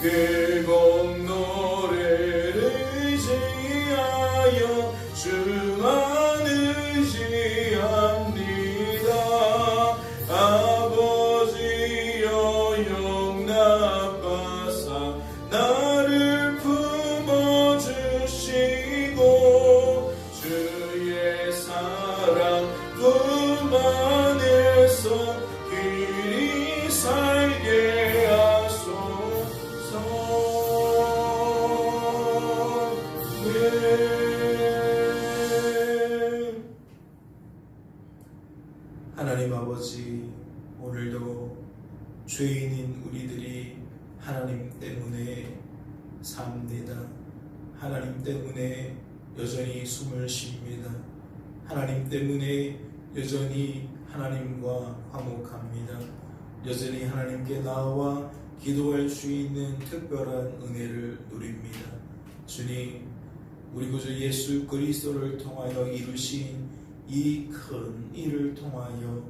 그공 여전히 숨을 쉽니다. 하나님 때문에 여전히 하나님과 화목합니다. 여전히 하나님께 나와 기도할 수 있는 특별한 은혜를 누립니다. 주님, 우리 구주 예수 그리스도를 통하여 이루신 이 큰 일을 통하여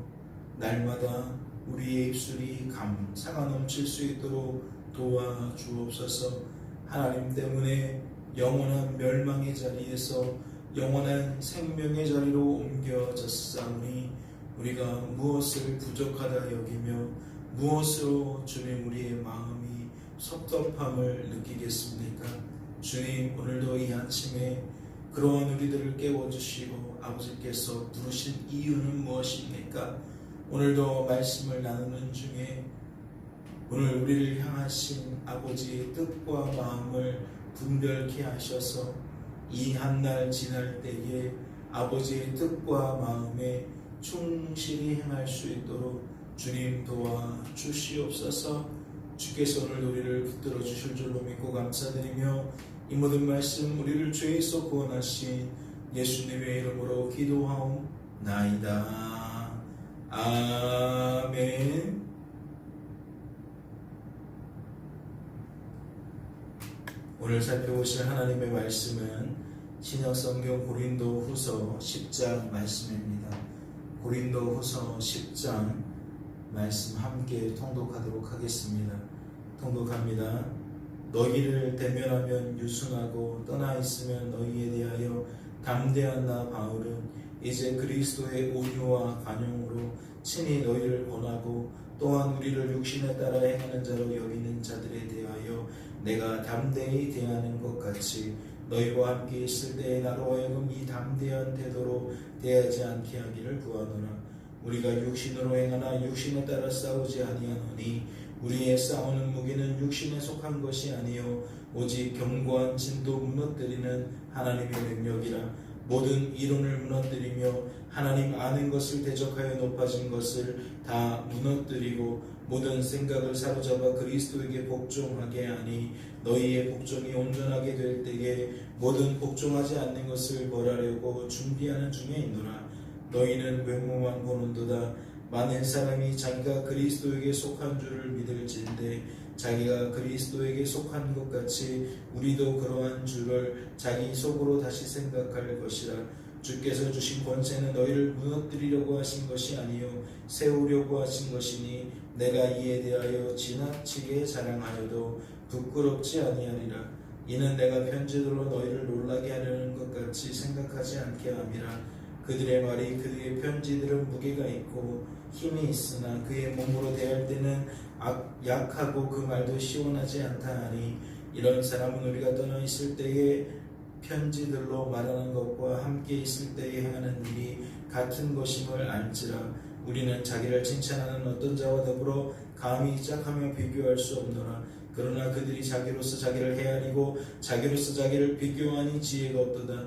날마다 우리의 입술이 감사가 넘칠 수 있도록 도와 주옵소서. 하나님 때문에 영원한 멸망의 자리에서 영원한 생명의 자리로 옮겨졌사오니 우리가 무엇을 부족하다 여기며 무엇으로 주님 우리의 마음이 섭섭함을 느끼겠습니까? 주님 오늘도 이 아침에 그러한 우리들을 깨워주시고 아버지께서 부르신 이유는 무엇입니까? 오늘도 말씀을 나누는 중에 오늘 우리를 향하신 아버지의 뜻과 마음을 분별케 하셔서 이 한 날 지날 때에 아버지의 뜻과 마음에 충실히 행할 수 있도록 주님 도와 주시옵소서 주께서 오늘 우리를 붙들어 주실 줄로 믿고 감사드리며 이 모든 말씀 우리를 죄에서 구원하신 예수님의 이름으로 기도하옵나이다. 아멘. 오늘 살펴보실 하나님의 말씀은 신약성경 고린도 후서 10장 말씀입니다. 고린도 후서 10장 말씀 함께 통독하도록 하겠습니다. 통독합니다. 너희를 대면하면 유순하고 떠나 있으면 너희에 대하여 담대한 나 바울은 이제 그리스도의 온유와 관용으로 친히 너희를 권하고 또한 우리를 육신에 따라 행하는 자로 여기는 자들에 대하여 내가 담대히 대하는 것 같이 너희와 함께 있을 때에 나로 하여금 이 담대한 태도로 대하지 않게 하기를 구하노라. 우리가 육신으로 행하나 육신에 따라 싸우지 아니하노니 우리의 싸우는 무기는 육신에 속한 것이 아니요 오직 견고한 진도 무너뜨리는 하나님의 능력이라 모든 이론을 무너뜨리며 하나님 아는 것을 대적하여 높아진 것을 다 무너뜨리고 모든 생각을 사로잡아 그리스도에게 복종하게 하니 너희의 복종이 온전하게 될 때에 모든 복종하지 않는 것을 벌하려고 준비하는 중에 있노라. 너희는 외모만 보는도다. 많은 사람이 자기가 그리스도에게 속한 줄을 믿을진데 자기가 그리스도에게 속한 것 같이 우리도 그러한 줄을 자기 속으로 다시 생각할 것이라. 주께서 주신 권세는 너희를 무너뜨리려고 하신 것이 아니요 세우려고 하신 것이니 내가 이에 대하여 지나치게 자랑하여도 부끄럽지 아니하리라. 이는 내가 편지로 너희를 놀라게 하려는 것 같이 생각하지 않게 함이라. 그들의 말이 그의 편지들은 무게가 있고 힘이 있으나 그의 몸으로 대할 때는 악- 약하고 그 말도 시원하지 않다 하니 이런 사람은 우리가 떠나 있을 때에 편지들로 말하는 것과 함께 있을 때에 행하는 일이 같은 것임을 알지라. 우리는 자기를 칭찬하는 어떤 자와 더불어 감히 짝하며 비교할 수 없노라. 그러나 그들이 자기로서 자기를 헤아리고 자기로서 자기를 비교하니 지혜가 없도다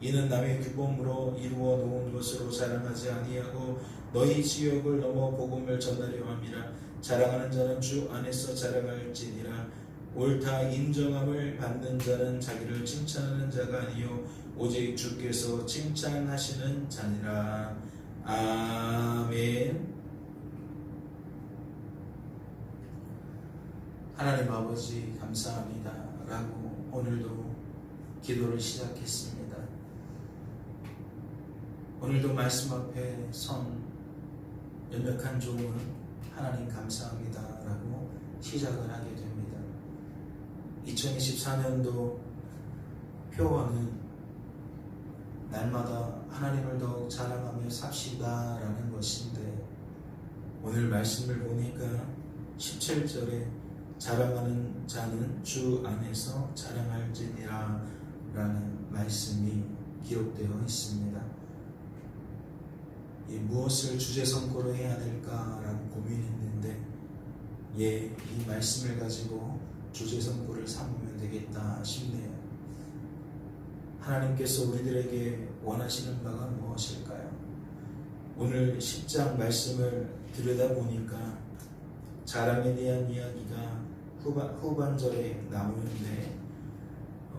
이는 남의 규범으로 이루어 놓은 것으로 자랑하지 아니하고 너희 지역을 넘어 복음을 전하려 함이라. 자랑하는 자는 주 안에서 자랑할지니라. 옳다 인정함을 받는 자는 자기를 칭찬하는 자가 아니요 오직 주께서 칭찬하시는 자니라. 아멘. 하나님 아버지 감사합니다. 라고 오늘도 기도를 시작했습니다 오늘도 말씀 앞에 선 연약한 종은 하나님 감사합니다 라고 시작을 하게 됩니다 2024년도 표어는 날마다 하나님을 더욱 자랑하며 삽시다 라는 것인데 오늘 말씀을 보니까 17절에 자랑하는 자는 주 안에서 자랑할지니라 라는 말씀이 기록되어 있습니다. 이 무엇을 주제 선고로 해야 될까라고 고민했는데 예, 이 말씀을 가지고 주제 선고를 삼으면 되겠다 싶네요. 하나님께서 우리들에게 원하시는 바가 무엇일까요? 오늘 10장 말씀을 들여다보니까 자랑에 대한 이야기가 후반, 후반절에 나오는데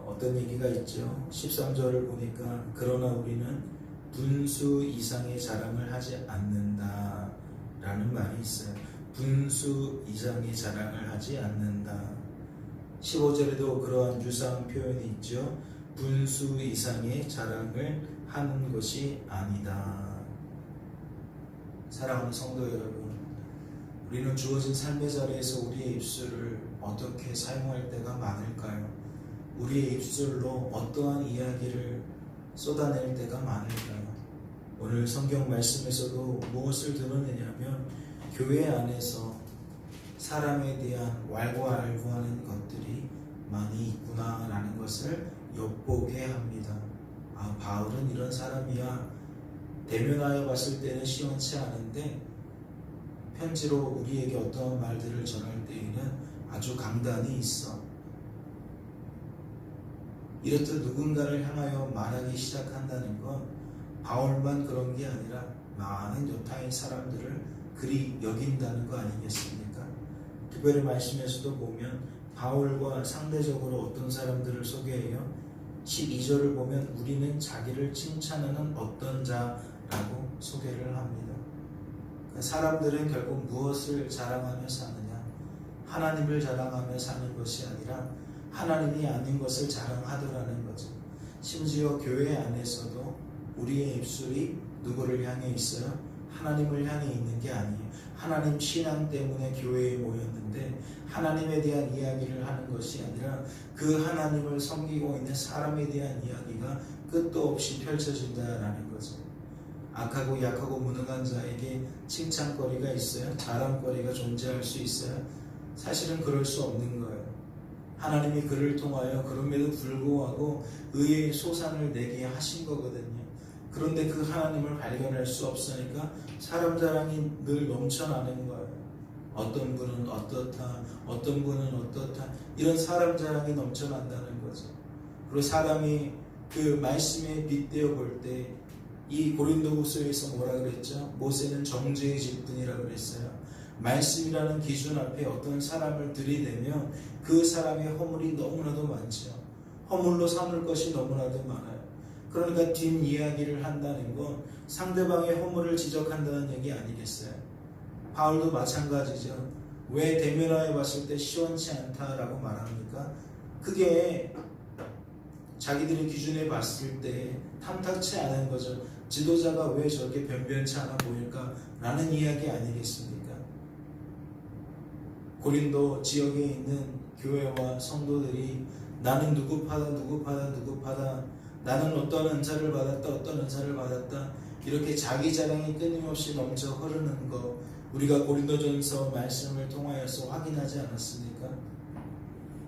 어떤 얘기가 있죠? 13절을 보니까 그러나 우리는 분수 이상의 자랑을 하지 않는다 라는 말이 있어요. 분수 이상의 자랑을 하지 않는다. 15절에도 그러한 유사한 표현이 있죠. 분수 이상의 자랑을 하는 것이 아니다. 사랑하는 성도 여러분, 우리는 주어진 삶의 자리에서 우리의 입술을 어떻게 사용할 때가 많을까요? 우리의 입술로 어떠한 이야기를 쏟아낼 때가 많을까요? 오늘 성경 말씀에서도 무엇을 드러내냐면 교회 안에서 사람에 대한 왈가왈부하는 것들이 많이 있구나라는 것을 엿보게 합니다. 아 바울은 이런 사람이야. 대면하여 봤을 때는 시원치 않은데 편지로 우리에게 어떠한 말들을 전할 때에는 아주 강단이 있어. 이렇듯 누군가를 향하여 말하기 시작한다는 건 바울만 그런 게 아니라 많은 여타의 사람들을 그리 여긴다는 거 아니겠습니까? 특별히 말씀에서도 보면 바울과 상대적으로 어떤 사람들을 소개해요? 12절을 보면 우리는 자기를 칭찬하는 어떤 자라고 소개를 합니다. 그러니까 사람들은 결국 무엇을 자랑하며 사느냐? 하나님을 자랑하며 사는 것이 아니라 하나님이 아닌 것을 자랑하더라는 거죠. 심지어 교회 안에서도 우리의 입술이 누구를 향해 있어요? 하나님을 향해 있는 게 아니에요. 하나님 신앙 때문에 교회에 모였는데 하나님에 대한 이야기를 하는 것이 아니라 그 하나님을 섬기고 있는 사람에 대한 이야기가 끝도 없이 펼쳐진다라는 거죠. 악하고 약하고 무능한 자에게 칭찬거리가 있어요. 자랑거리가 존재할 수 있어요. 사실은 그럴 수 없는. 하나님이 그를 통하여 그럼에도 불구하고 의의 소산을 내게 하신 거거든요. 그런데 그 하나님을 발견할 수 없으니까 사람 자랑이 늘 넘쳐나는 거예요. 어떤 분은 어떻다, 어떤 분은 어떻다, 이런 사람 자랑이 넘쳐난다는 거죠. 그리고 사람이 그 말씀에 빗대어 볼 때 이 고린도후서에서 뭐라 그랬죠? 모세는 정죄의 직분이라고 그랬어요. 말씀이라는 기준 앞에 어떤 사람을 들이대면 그 사람의 허물이 너무나도 많죠. 허물로 삼을 것이 너무나도 많아요. 그러니까 뒷 이야기를 한다는 건 상대방의 허물을 지적한다는 얘기 아니겠어요? 바울도 마찬가지죠. 왜 대면하여 봤을 때 시원치 않다라고 말합니까? 그게 자기들의 기준에 봤을 때 탐탁치 않은 거죠. 지도자가 왜 저렇게 변변치 않아 보일까? 라는 이야기 아니겠습니까? 고린도 지역에 있는 교회와 성도들이 나는 누구 파다 누구 파다 누구 파다 나는 어떤 은사를 받았다 어떤 은사를 받았다 이렇게 자기 자랑이 끊임없이 넘쳐 흐르는 거 우리가 고린도전서 말씀을 통하여서 확인하지 않았습니까?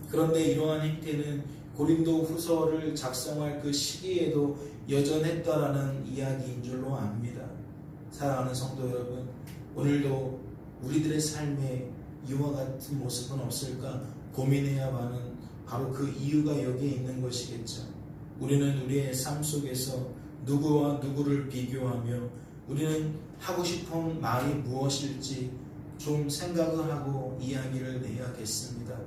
그런데 이러한 행태는 고린도 후서를 작성할 그 시기에도 여전했다라는 이야기인 줄로 압니다. 사랑하는 성도 여러분, 오늘도 우리들의 삶에 이와 같은 모습은 없을까 고민해야만은 바로 그 이유가 여기에 있는 것이겠죠. 우리는 우리의 삶 속에서 누구와 누구를 비교하며 우리는 하고 싶은 말이 무엇일지 좀 생각을 하고 이야기를 내야겠습니다.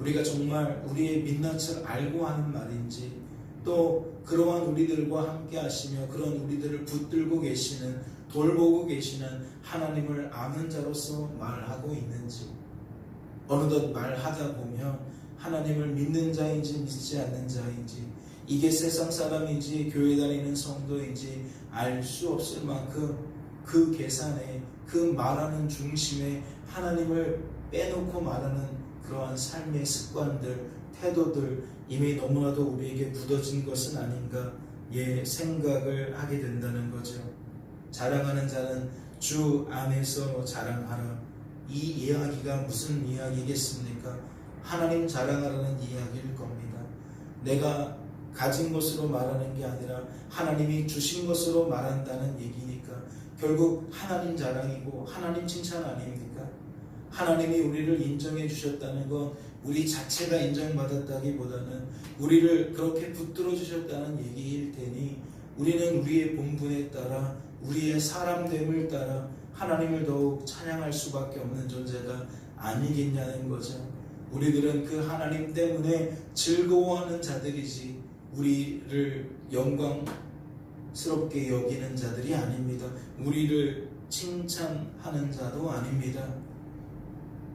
우리가 정말 우리의 민낯을 알고 하는 말인지 또 그러한 우리들과 함께 하시며 그런 우리들을 붙들고 계시는 돌보고 계시는 하나님을 아는 자로서 말하고 있는지 어느덧 말하다 보면 하나님을 믿는 자인지 믿지 않는 자인지 이게 세상 사람인지 교회 다니는 성도인지 알 수 없을 만큼 그 계산에 그 말하는 중심에 하나님을 빼놓고 말하는 그러한 삶의 습관들, 태도들 이미 너무나도 우리에게 굳어진 것은 아닌가 예 생각을 하게 된다는 거죠. 자랑하는 자는 주 안에서 자랑하라. 이 이야기가 무슨 이야기겠습니까? 하나님 자랑하라는 이야기일 겁니다. 내가 가진 것으로 말하는 게 아니라 하나님이 주신 것으로 말한다는 얘기니까 결국 하나님 자랑이고 하나님 칭찬 아닙니까? 하나님이 우리를 인정해 주셨다는 건 우리 자체가 인정받았다기보다는 우리를 그렇게 붙들어 주셨다는 얘기일 테니 우리는 우리의 본분에 따라 우리의 사람됨을 따라 하나님을 더욱 찬양할 수밖에 없는 존재가 아니겠냐는 거죠. 우리들은 그 하나님 때문에 즐거워하는 자들이지 우리를 영광스럽게 여기는 자들이 아닙니다. 우리를 칭찬하는 자도 아닙니다.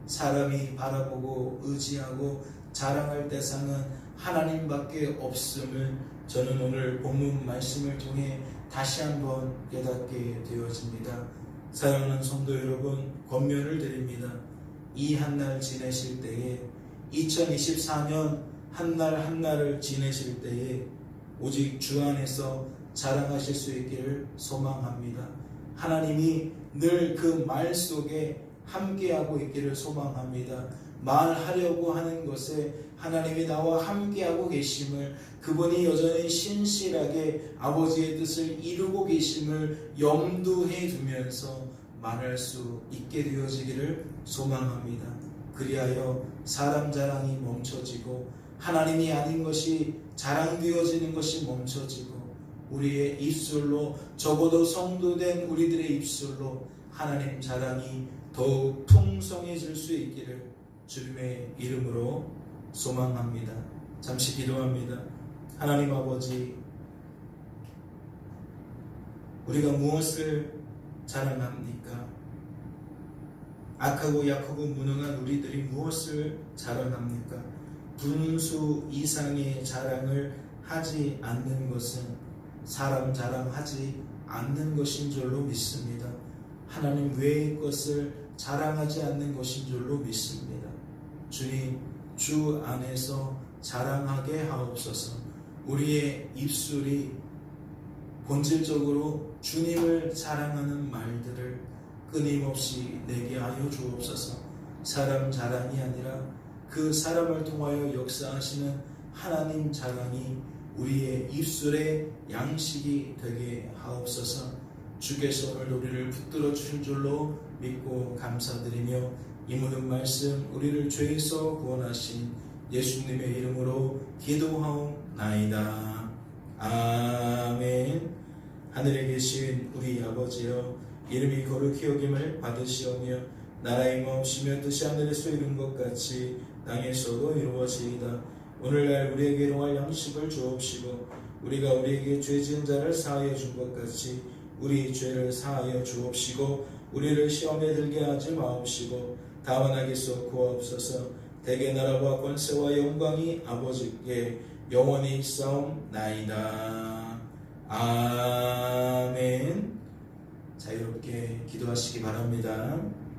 사람이 바라보고 의지하고 자랑할 대상은 하나님밖에 없음을 저는 오늘 본문 말씀을 통해 다시 한번 깨닫게 되어집니다. 사랑하는 성도 여러분, 권면을 드립니다. 이 한 날 지내실 때에 2024년 한 날 한날을 지내실 때에 오직 주 안에서 자랑하실 수 있기를 소망합니다. 하나님이 늘 그 말 속에 함께하고 있기를 소망합니다. 말하려고 하는 것에 하나님이 나와 함께하고 계심을 그분이 여전히 신실하게 아버지의 뜻을 이루고 계심을 염두해 두면서 말할 수 있게 되어지기를 소망합니다. 그리하여 사람 자랑이 멈춰지고 하나님이 아닌 것이 자랑되어지는 것이 멈춰지고 우리의 입술로 적어도 성도된 우리들의 입술로 하나님 자랑이 더욱 풍성해질 수 있기를 주님의 이름으로 소망합니다. 잠시 기도합니다. 하나님 아버지, 우리가 무엇을 자랑합니까? 악하고 약하고 무능한 우리들이 무엇을 자랑합니까? 분수 이상의 자랑을 하지 않는 것은 사람 자랑하지 않는 것인 줄로 믿습니다. 하나님 외의 것을 자랑하지 않는 것인 줄로 믿습니다. 주님, 주 안에서 자랑하게 하옵소서. 우리의 입술이 본질적으로 주님을 자랑하는 말들을 끊임없이 내게 하여 주옵소서. 사람 자랑이 아니라 그 사람을 통하여 역사하시는 하나님 자랑이 우리의 입술의 양식이 되게 하옵소서. 주께서 오늘 우리를 붙들어 주신 줄로 믿고 감사드리며 이 모든 말씀 우리를 죄에서 구원하신 예수님의 이름으로 기도하옵나이다. 아멘. 하늘에 계신 우리 아버지여 이름이 거룩히 여김을 받으시오며 나라의 마음시며 뜻이 하늘에서 이룬 것 같이 땅에서도 이루어지이다. 오늘날 우리에게 일용할 양식을 주옵시고 우리가 우리에게 죄 지은 자를 사하여 준 것 같이 우리 죄를 사하여 주옵시고 우리를 시험에 들게 하지 마옵시고 다만 하기서 구하옵소서 대개 나라와 권세와 영광이 아버지께 영원히 있사옵나이다. 아멘 자유롭게 기도하시기 바랍니다.